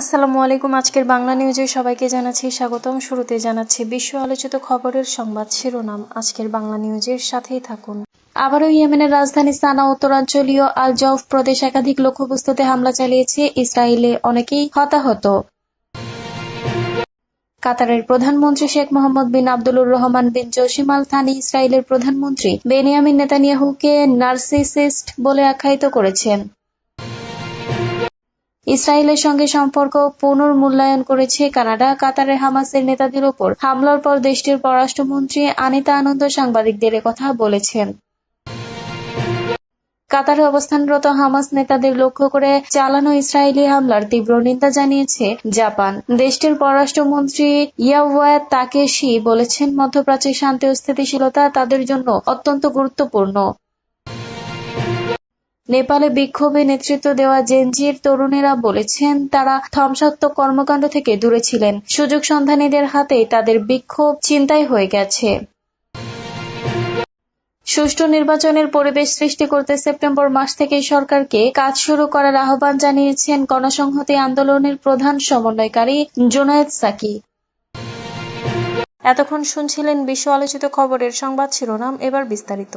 আসসালামু আলাইকুম, আজকের বাংলা নিউজে সবাইকে জানাচ্ছি স্বাগতম। শুরুতে জানাচ্ছি বিশ্ব আলোচিত খবরের সংবাদ শিরোনাম। আজকের বাংলা নিউজের সাথেই থাকুন। আবারও ইয়েমেনের রাজধানী সানা, উত্তরাঞ্চলীয় আল জৌফ প্রদেশ একাধিক লক্ষ্যবস্তুতে হামলা চালিয়েছে ইসরায়েলে অনেকেই হতাহত। কাতারের প্রধানমন্ত্রী Sheikh Mohammed bin Abdulrahman bin Jassim Al Thani ইসরায়েলের প্রধানমন্ত্রী বেনিয়ামিন নেতানিয়াহুকে নার্সিসিস্ট বলে আখ্যায়িত করেছেন। ইসরায়েলের সঙ্গে সম্পর্ক পুনর্মূল্যায়ন করেছে কানাডা। কাতারের হামাসের নেতাদের ওপর হামলার পর দেশটির পররাষ্ট্রমন্ত্রী আনিতা আনন্দ সাংবাদিকদের কথা বলেছেন। কাতারে অবস্থানরত হামাস নেতাদের লক্ষ্য করে চালানো ইসরায়েলি হামলার তীব্র নিন্দা জানিয়েছে জাপান। দেশটির পররাষ্ট্রমন্ত্রী ইয়াওয়াত তাকেশি বলেছেন, মধ্যপ্রাচ্যের শান্তি ও স্থিতিশীলতা তাদের জন্য অত্যন্ত গুরুত্বপূর্ণ। নেপালে বিক্ষোভে নেতৃত্ব দেওয়া জেনজির তরুণেরা বলেছেন, তারা ধ্বংসাত্মক কর্মকাণ্ড থেকে দূরে ছিলেন। সুযোগ সন্ধানীদের হাতেই তাদের বিক্ষোভ চিন্তাই হয়ে গেছে। সুষ্ঠু নির্বাচনের পরিবেশ সৃষ্টি করতে সেপ্টেম্বর মাস থেকেই সরকারকে কাজ শুরু করার আহ্বান জানিয়েছেন গণসংহতি আন্দোলনের প্রধান সমন্বয়কারী জোনায়েদ সাকি। এতক্ষণ শুনছিলেন বিশ্ব আলোচিত খবরের সংবাদ শিরোনাম, এবার বিস্তারিত।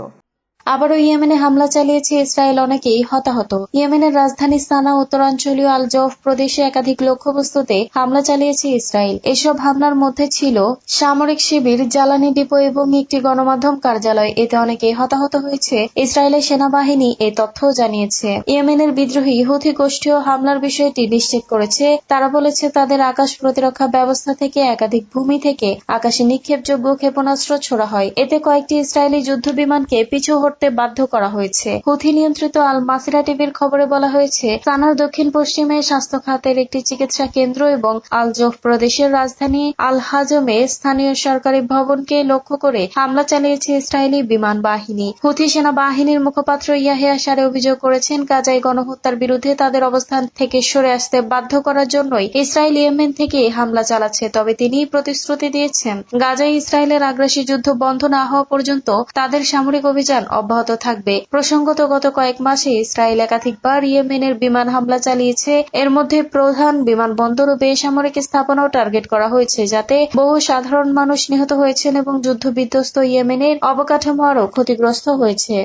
আবারও ইয়েমেনে হামলা চালিয়েছে ইসরায়েল অনেকেই হতাহত। ইয়েমেনের রাজধানী সানা, উত্তরাঞ্চলীয় আল জৌফ প্রদেশে একাধিক লক্ষ্যবস্তুতে হামলা চালিয়েছে ইসরায়েল। এসব হামলার মধ্যে ছিল সামরিক শিবির, জ্বালানি ডিপো এবং একটি গণমাধ্যম কার্যালয়। এতে অনেকেই হতাহত হয়েছে। ইসরায়েলের সেনাবাহিনী এই তথ্য জানিয়েছে। ইয়েমেনের বিদ্রোহী হুথি গোষ্ঠীও হামলার বিষয়টি নিশ্চিত করেছে। তারা বলেছে, তাদের আকাশ প্রতিরক্ষা ব্যবস্থা থেকে একাধিক ভূমি থেকে আকাশে নিক্ষেপযোগ্য ক্ষেপণাস্ত্র ছোড়া হয়। এতে কয়েকটি ইসরায়েলি যুদ্ধ বিমানকে পিছু হটতে বাধ্য করা হয়েছে। হুথি নিয়ন্ত্রিত আল মাসিরা টিভির খবরে বলা হয়েছে সানার দক্ষিণ পশ্চিমে স্বাস্থ্য খাতের একটি চিকিৎসা কেন্দ্র এবং আল জোফ প্রদেশের রাজধানী আল হাজমে স্থানীয় সরকারি ভবনকে লক্ষ্য করে হামলা চালিয়েছে ইসরায়েলি বিমান বাহিনী। হুথি সেনাবাহিনীর মুখপাত্র ইয়াহিয়া সারে অভিযোগ করেছেন, গাজায় গণহত্যার বিরুদ্ধে তাদের অবস্থান থেকে সরে আসতে বাধ্য করার জন্যই ইসরায়েল ইয়েমেন থেকে হামলা চালাচ্ছে, তবে তিনি প্রতিশ্রুতি দিয়েছেন, গাজায় ইসরায়েলের আগ্রাসী যুদ্ধ বন্ধ না হওয়া পর্যন্ত তাদের সামরিক অভিযান অব্যাহত থাকবে। প্রসঙ্গত গত কয়েক মাসে ইসরায়েল একাধিকবার ইয়েমেনের বিমান হামলা চালিয়েছে। এর মধ্যে প্রধান বিমানবন্দর ও বেসামরিক স্থাপনাও টার্গেট করা হয়েছে, যাতে বহু সাধারণ মানুষ নিহত হয়েছেন এবং যুদ্ধ বিধ্বস্ত ইয়েমেনের অবকাঠামো আরও ক্ষতিগ্রস্ত হয়েছে।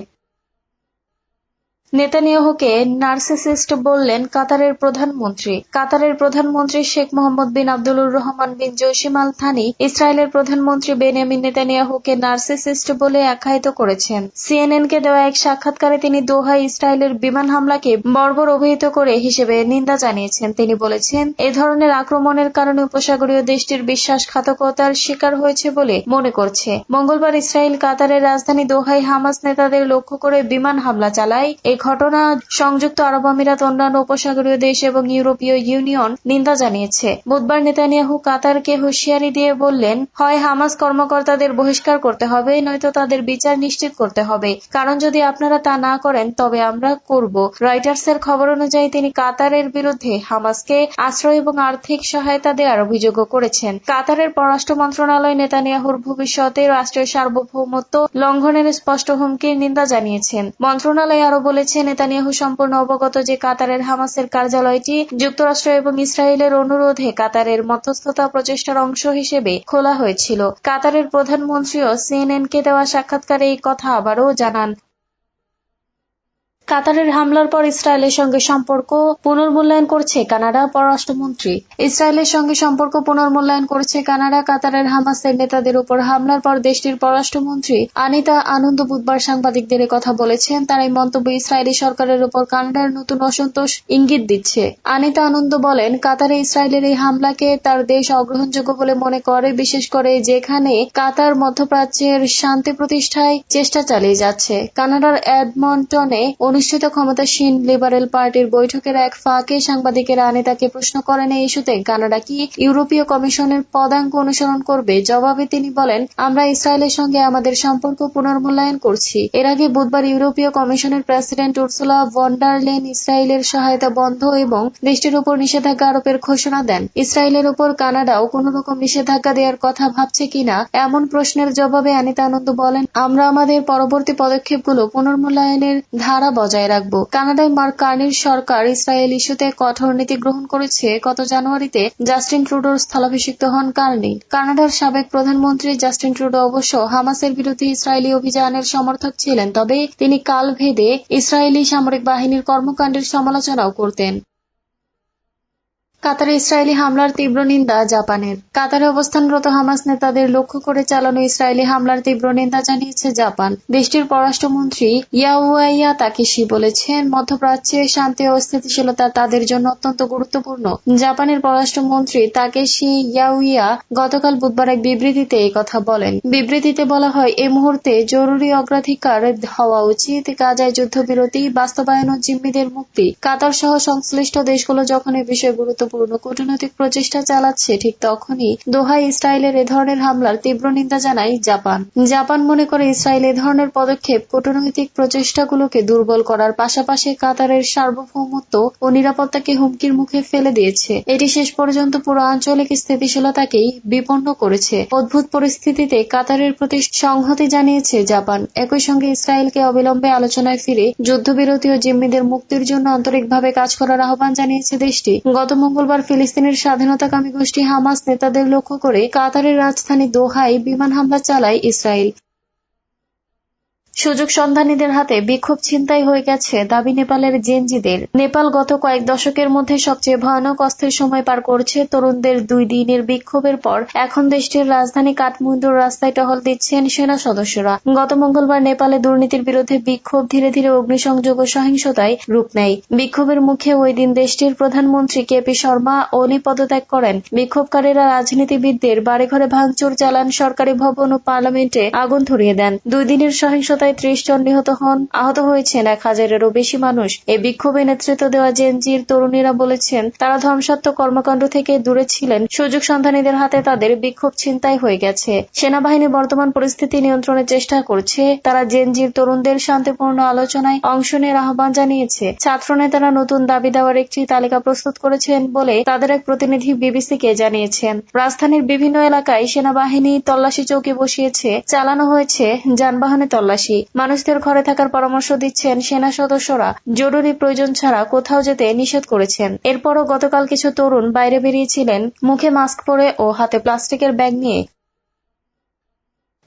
নেতানিয়াহুকে নার্সিসিস্ট বললেন কাতারের প্রধানমন্ত্রী। কাতারের প্রধানমন্ত্রী Sheikh Mohammed bin Abdulrahman bin Jassim Al Thani ইসরায়েলের প্রধানমন্ত্রী বেনিয়ামিন নেতানিয়াহুকে নার্সিসিস্ট বলে আখ্যায়িত করেছেন। সিএনএনকে দেওয়া এক সাক্ষাৎকারে তিনি দোহায় ইসরায়েলের বিমান হামলাকে বর্বর অভিহিত করে হিসেবে নিন্দা জানিয়েছেন। তিনি বলেছেন, এ ধরনের আক্রমণের কারণে উপসাগরীয় দেশটির বিশ্বাসঘাতকতার শিকার হয়েছে বলে মনে করছে। মঙ্গলবার ইসরায়েল কাতারের রাজধানী দোহায় হামাস নেতাদের লক্ষ্য করে বিমান হামলা চালায়। এই ঘটনা সংযুক্ত আরব আমিরাত, অন্যান্য উপসাগরীয় দেশ এবং ইউরোপীয় ইউনিয়ন নিন্দা জানিয়েছে। বুধবার নেতানিয়াহু কাতারকে হুঁশিয়ারি দিয়ে বললেন, হয়, হামাস কর্মকর্তাদের বহিষ্কার করতে হবে, নয়তো তাদের বিচার নিশ্চিত করতে হবে। কারণ যদি আপনারা তা না করেন, তবে আমরা করব। রয়টার্সের খবর অনুযায়ী, তিনি কাতারের বিরুদ্ধে হামাসকে আশ্রয় এবং আর্থিক সহায়তা দেওয়ার অভিযোগও করেছেন। কাতারের পররাষ্ট্র মন্ত্রণালয় নেতানিয়াহুর ভবিষ্যতে রাষ্ট্রের সার্বভৌমত্ব লঙ্ঘনের স্পষ্ট হুমকির নিন্দা জানিয়েছেন। মন্ত্রণালয় আরও বলেছে বলেছে নেতানিয়াহু সম্পূর্ণ অবগত যে কাতারের হামাসের কার্যালয়টি যুক্তরাষ্ট্র এবং ইসরায়েলের অনুরোধে কাতারের মধ্যস্থতা প্রচেষ্টার অংশ হিসেবে খোলা হয়েছিল। কাতারের প্রধানমন্ত্রীও সিএনএনকে দেওয়া সাক্ষাৎকারে এই কথা আবারও জানান। কাতারের হামলার পর ইসরায়েলের সঙ্গে সম্পর্ক পুনর্মূল্যায়ন করছে কানাডা পররাষ্ট্রমন্ত্রী। ইসরায়েলের সঙ্গে সম্পর্ক পুনর্মূল্যায়ন করছে কানাডা, কাতারের হামাসের নেতাদের উপর হামলার পর দেশটির পররাষ্ট্রমন্ত্রী আনিতা আনন্দ বুধবার সাংবাদিকদের কথা বলেছেন। তার এই মন্তব্য ইসরায়েলি সরকারের উপর কানাডার নতুন অসন্তোষ ইঙ্গিত দিচ্ছে। আনিতা আনন্দ বলেন, কাতারে ইসরায়েলের এই হামলাকে তার দেশ অগ্রহণযোগ্য বলে মনে করে, বিশেষ করে যেখানে কাতার মধ্যপ্রাচ্যের শান্তি প্রতিষ্ঠায় চেষ্টা চালিয়ে যাচ্ছে। কানাডার এডমন্টনে অনুষ্ঠিত ক্ষমতাসীন লিবারেল পার্টির বৈঠকের এক ফাঁকে সাংবাদিকেরা আনিতাকে প্রশ্ন করেন এই ইস্যুতে, কানাডা কি ইউরোপীয় কমিশনের পদাঙ্ক অনুসরণ করবে? জবাবে তিনি বলেন, আমরা ইসরায়েলের সঙ্গে আমাদের সম্পর্ক পুনর্মূল্যায়ন করছি। এর আগে বুধবার ইউরোপীয় কমিশনের প্রেসিডেন্ট উর্সুলা ভন্ডারলেন ইসরায়েলের সহায়তা বন্ধ এবং দেশটির উপর নিষেধাজ্ঞা আরোপের ঘোষণা দেন। ইসরায়েলের উপর কানাডাও কোন রকম নিষেধাজ্ঞা দেওয়ার কথা ভাবছে কিনা, এমন প্রশ্নের জবাবে আনিতা আনন্দ বলেন, আমরা আমাদের পরবর্তী পদক্ষেপগুলো পুনর্মূল্যায়নের ধারা বজায় রাখব। কানাডায় মার্ক কার্নির সরকার ইসরায়েল ইস্যুতে কঠোর নীতি গ্রহণ করেছে। গত জানুয়ারিতে জাস্টিন ট্রুডোর স্থলাভিষিক্ত হন কার্নি। কানাডার সাবেক প্রধানমন্ত্রী জাস্টিন ট্রুডো অবশ্য হামাসের বিরুদ্ধে ইসরায়েলি অভিযানের সমর্থক ছিলেন, তবে তিনি কাল ভেদে ইসরায়েলি সামরিক বাহিনীর কর্মকাণ্ডের সমালোচনাও করতেন। কাতারে ইসরায়েলি হামলার তীব্র নিন্দা জাপানের। কাতারে অবস্থানরত হামাস নেতাদের লক্ষ্য করে চালানো ইসরায়েলি হামলার তীব্র নিন্দা জানিয়েছে জাপান। দেশটির পররাষ্ট্রমন্ত্রী ইয়াউয়াইয়া তাকেশি বলেছেন, মধ্যপ্রাচ্যে শান্তি ও স্থিতিশীলতা তাদের জন্য অত্যন্ত গুরুত্বপূর্ণ। জাপানের পররাষ্ট্রমন্ত্রী তাকেশি ইয়াউইয়া গতকাল বুধবার এক বিবৃতিতে কথা বলেন। বিবৃতিতে বলা হয়, এ মুহূর্তে জরুরি অগ্রাধিকার হওয়া উচিত। গাজায় যুদ্ধবিরতি, বাস্তবায়ন ও জিম্মিদের মুক্তি। কাতার সহ সংশ্লিষ্ট দেশগুলো যখন এ বিষয়ে গুরুত্বপূর্ণ কূটনৈতিক প্রচেষ্টা চালাচ্ছে, ঠিক তখনই দোহায় ইসরায়েলের এ ধরনের হামলার তীব্র নিন্দা জানায় জাপান। জাপান মনে করে ইসরায়েল এ ধরনের পদক্ষেপ কূটনৈতিক প্রচেষ্টাগুলোকে দুর্বল করার পাশাপাশি কাতারের সার্বভৌমত্ব ও নিরাপত্তাকে হুমকির মুখে ফেলে দিয়েছে। এটি শেষ পর্যন্ত পুরো আঞ্চলিক স্থিতিশীলতাকেই বিপন্ন করেছে। অদ্ভুত পরিস্থিতিতে কাতারের প্রতি সংহতি জানিয়েছে জাপান। একই সঙ্গে ইসরায়েলকে অবিলম্বে আলোচনায় ফিরে যুদ্ধবিরতি ও জিম্মিদের মুক্তির জন্য আন্তরিকভাবে কাজ করার আহ্বান জানিয়েছে দেশটি। গত মঙ্গলবার ফিলিস্তিনের স্বাধীনতাকামী গোষ্ঠী হামাস নেতাদের লক্ষ্য করে কাতারের রাজধানী দোহায় বিমান হামলা চালায় ইসরায়েল। সুযোগ সন্ধানীদের হাতে বিক্ষোভ ছিনতাই হয়ে গেছে দাবি নেপালের জেনজিদের। নেপাল গত কয়েক দশকের মধ্যে সবচেয়ে ভয়ানক অস্থির সময় পার করছে। তরুণদের দুই দিনের বিক্ষোভের পর এখন দেশটির রাজধানী কাঠমান্ডুর রাস্তায় টহল দিচ্ছেন সেনা সদস্যরা। গত মঙ্গলবার নেপালে দুর্নীতির বিরুদ্ধে বিক্ষোভ ধীরে ধীরে অগ্নিসংযোগ ও সহিংসতায় রূপ নেয়। বিক্ষোভের মুখে ওই দিন দেশটির প্রধানমন্ত্রী কে পি শর্মা ওলি পদত্যাগ করেন। বিক্ষোভকারীরা রাজনীতিবিদদের বাড়িঘরে ভাঙচুর চালান সরকারি ভবন ও পার্লামেন্টে আগুন ধরিয়ে দেন। দুই দিনের সহিংসতায় ত্রিশ জন নিহত হন। আহত হয়েছেন এক হাজারেরও বেশি মানুষ। এই বিক্ষোভে নেতৃত্ব দেওয়া জেনজির তরুণীরা বলেছেন, তারা ধ্বংসাত্মক কর্মকাণ্ড থেকে দূরে ছিলেন। সুযোগ সন্ধানীদের হাতে তাদের বিক্ষোভ ছিনতাই হয়ে গেছে। সেনাবাহিনী বর্তমান পরিস্থিতি নিয়ন্ত্রণের চেষ্টা করছে। তারা জেনজির তরুণদের শান্তিপূর্ণ আলোচনায় অংশ নেওয়ার আহ্বান জানিয়েছে। ছাত্র ছাত্রনেতারা নতুন দাবি দেওয়ার একটি তালিকা প্রস্তুত করেছেন বলে তাদের এক প্রতিনিধি বিবিসিকে জানিয়েছেন। রাজধানীর বিভিন্ন এলাকায় সেনাবাহিনী তল্লাশি চৌকি বসিয়েছে। চালানো হয়েছে যানবাহনে তল্লাশি। মানুষদের ঘরে থাকার পরামর্শ দিচ্ছেন সেনা সদস্যরা। জরুরি প্রয়োজন ছাড়া কোথাও যেতে নিষেধ করেছেন। এরপরও গতকাল কিছু তরুণ বাইরে বেরিয়েছিলেন, মুখে মাস্ক পরে ও হাতে প্লাস্টিকের ব্যাগ নিয়ে।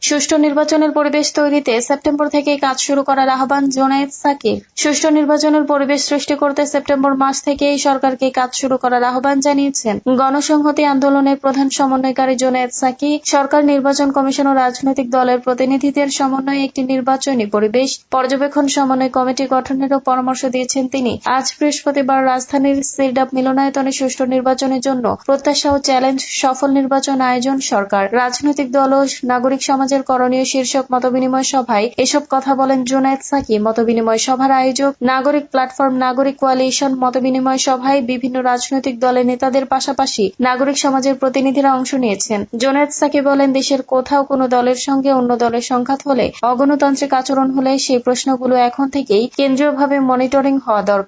সুষ্ঠু নির্বাচনের পরিবেশ তৈরিতে সেপ্টেম্বর থেকে কাজ শুরু করার আহ্বান জোনায়েদ সাকির সুষ্ঠু নির্বাচনের পরিবেশ সৃষ্টি করতে সেপ্টেম্বর মাস থেকেই সরকারকে কাজ শুরু করার আহ্বান জানিয়েছেন। গণসংহতি আন্দোলনের প্রধান সমন্বয়কারী জোনায়েদ সাকি সরকার নির্বাচন কমিশন ও রাজনৈতিক দলের প্রতিনিধিদের সমন্বয়ে একটি নির্বাচনী পরিবেশ, পর্যবেক্ষণ সমন্বয় কমিটি গঠনেরও পরামর্শ দিয়েছেন তিনি। আজ বৃহস্পতিবার রাজধানীর সিরডাপ মিলনায়তনে সুষ্ঠু নির্বাচনের জন্য প্রত্যাশা ও চ্যালেঞ্জ, সফল নির্বাচন আয়োজন সরকার, রাজনৈতিক দল ও নাগরিক সমাজের করণীয় শীর্ষক মতবিনিময় সভায় এসব কথা বলেন জুনায়েদ সাকি, মতবিনিময় সভার আয়োজক। নাগরিক প্ল্যাটফর্ম নাগরিক কোয়ালিশন মতবিনিময় সভায় বিভিন্ন রাজনৈতিক দলের নেতাদের পাশাপাশি নাগরিক সমাজের প্রতিনিধিরা অংশ নিয়েছেন। জুনায়েদ সাকি বলেন, দেশের কোথাও কোনো দলের সঙ্গে অন্য দলের সংঘাত হলে অগণতান্ত্রিক আচরণ হলে সেই প্রশ্নগুলো এখন থেকেই কেন্দ্রীয়ভাবে মনিটরিং হওয়া দরকার।